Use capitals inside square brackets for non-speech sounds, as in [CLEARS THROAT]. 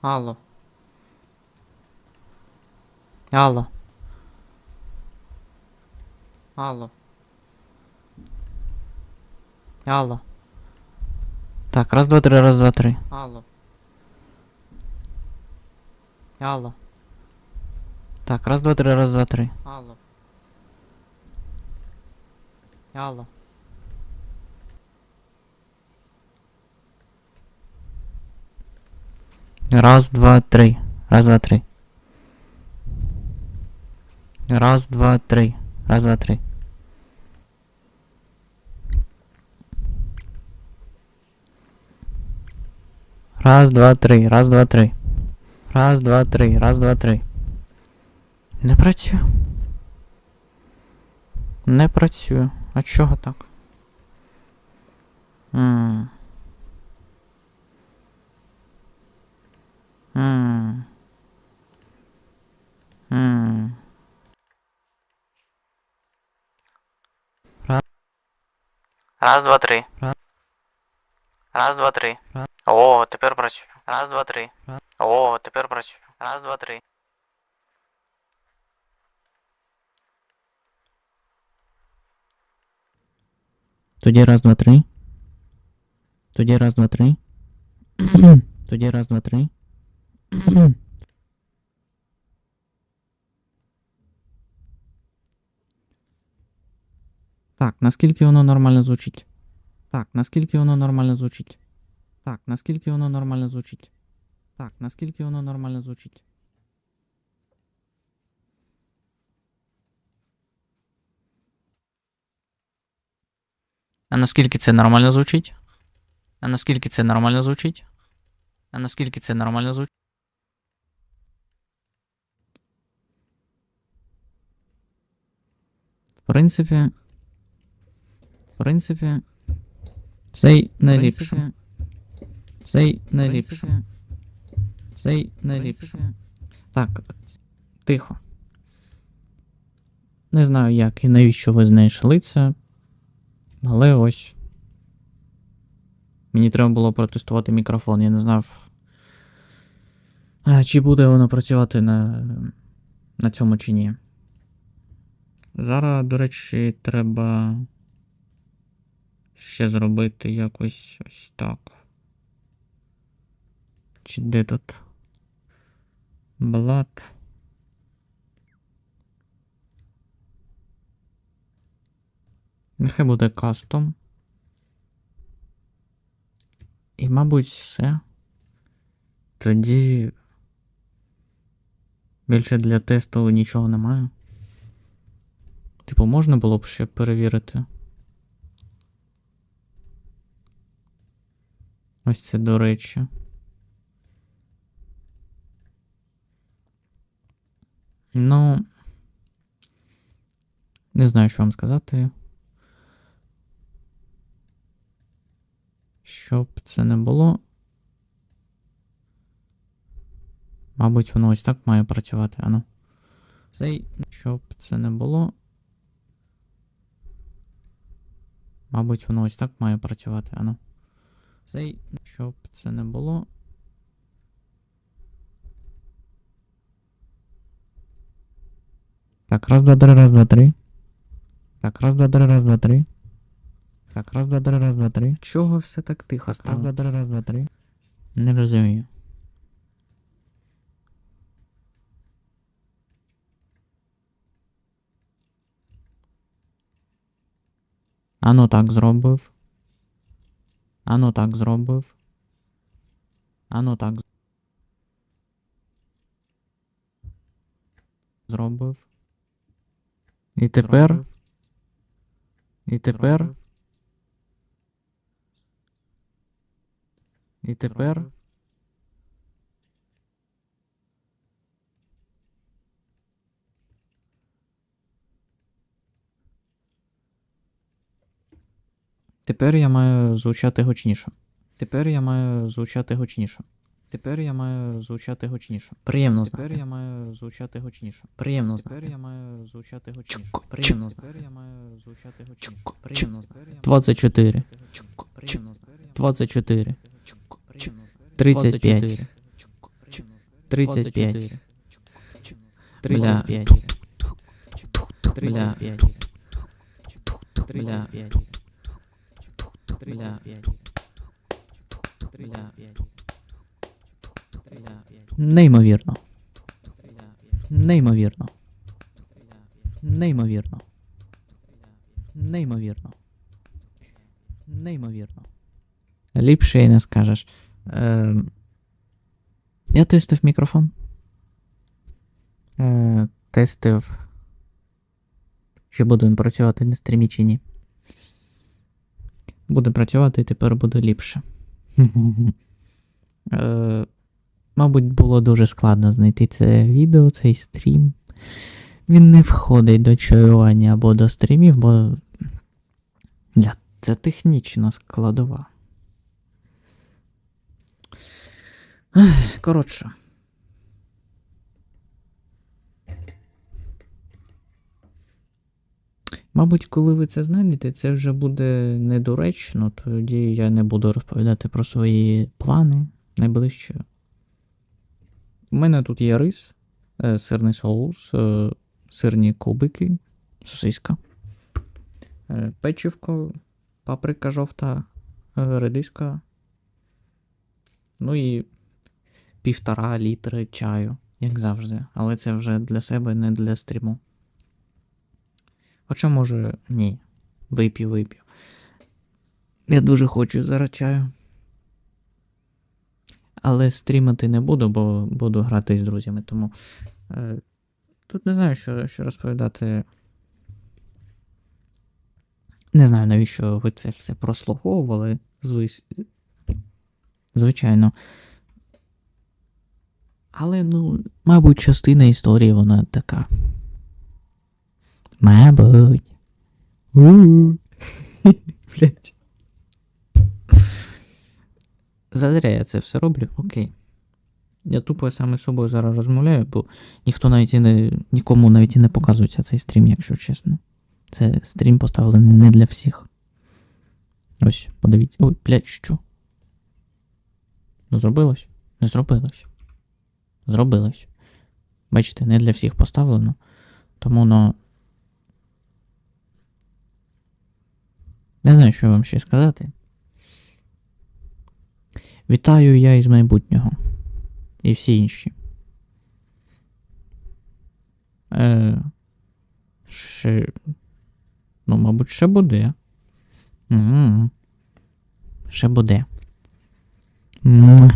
Алло. Алло. Алло. Алло. Так, раз, два, три, раз, два, три. Алло. Алло. Так, раз, два, три, раз, два, три. Алло. Алло. Раз, два, три. Раз, два, три. Раз, два, три. Раз, два, три. Раз, два, три. Раз, два, три. Раз, два, три. Раз, два, три. Не працює. Не працює. А чого так? Ммм. Раз, два, три. Раз, два, три. О, тепер працює. Раз, два, три. О, тепер працює. Раз, два, три. Тоді раз, два, три. Тоді раз, два, три. [CLEARS THROAT] Тоді раз, два, три. [CLEARS THROAT] Так, наскільки воно нормально звучить? Так, наскільки воно нормально звучить? Так, наскільки воно нормально звучить? Так, наскільки воно нормально звучить? А наскільки це нормально звучить? А наскільки це нормально звучить? А наскільки це нормально звучить? В принципі. В принципі. Цей найліпше. Цей найліпше. Цей найліпше. Так, тихо. Не знаю як і навіщо ви знайшли це. Але ось. Мені треба було протестувати мікрофон, я не знав. Чи буде воно працювати на, на цьому чи ні. Зараз, до речі, треба зробити якось ось так. Чи де тут? Блат. Нехай буде кастом. І, мабуть, все. Тоді. Більше для тесту нічого немає. Типу, можна було б ще перевірити. Ось це до речі. Ну. Не знаю, що вам сказати. Щоб це не було. Мабуть, воно ось так має працювати, ану. Цей, щоб це не було. Мабуть, воно ось так має працювати, ану. Цей, щоб це не було. Так, раз, два, три, раз, два, три. Так, раз, два, три, раз, два, три. Так, раз, два, три, раз, два, три. Чого все так тихо стало? Раз, два, три, раз, два, три. Не розумію. Ану так зробив. Ану так зробив. Ано так зробив. І тепер. І тепер. І тепер. Тепер я маю звучати гучніше. Тепер я маю звучати гучніше. Тепер я маю звучати гучніше. Приємно знати. Тепер я маю звучати гучніше. Приємно знати. Тепер я маю звучати гучніше. Приємно знати. Тепер я маю звучати гучніше. Приємно знати. 24. 24. 35. 35. Бля. 35. Бля. 35. Бля. Бля. Неймовірно. Неймовірно. Неймовірно. Неймовірно. Неймовірно. Ліпше й не скажеш. Е, я тестив мікрофон. Е, тестив. Чи буде він працювати на стрімі чи ні. Буде працювати і тепер буде ліпше. [LAUGHS] Е, мабуть, було дуже складно знайти це відео, цей стрім. Він не входить до чаювання або до стрімів, бо це технічна складова. Коротше. Мабуть, коли ви це знайдете, це вже буде недоречно, тоді я не буду розповідати про свої плани найближче. У мене тут є рис, е, сирний соус, е, сирні кубики, сосиска, е, печивко, паприка жовта, редиска. Ну і півтора літри чаю, як завжди. Але це вже для себе, не для стріму. Хоча, може, ні. Вип'ю, вип'ю. Я дуже хочу зараз чаю. Але стрімати не буду, бо буду грати з друзями, тому. Е, тут не знаю, що, що розповідати. Не знаю, навіщо ви це все прослуховували. Звис... Звичайно. Але, ну, мабуть, частина історії вона така. Мабуть. [LAUGHS] Блять. Зазря я це все роблю, окей. Я тупо саме з собою зараз розмовляю, бо ніхто навіть і не. нікому навіть і не показується цей стрім, якщо чесно. Це стрім поставлений не для всіх. Ось, подивіться. Ой, блядь, що? Ну, зробилось? Не зробилось. Зробилось. Бачите, не для всіх поставлено. Тому ну. Не знаю, що вам ще сказати. Вітаю я із майбутнього. І всі інші. Е, ще. Ну, мабуть, ще буде. м Ще буде. Муа.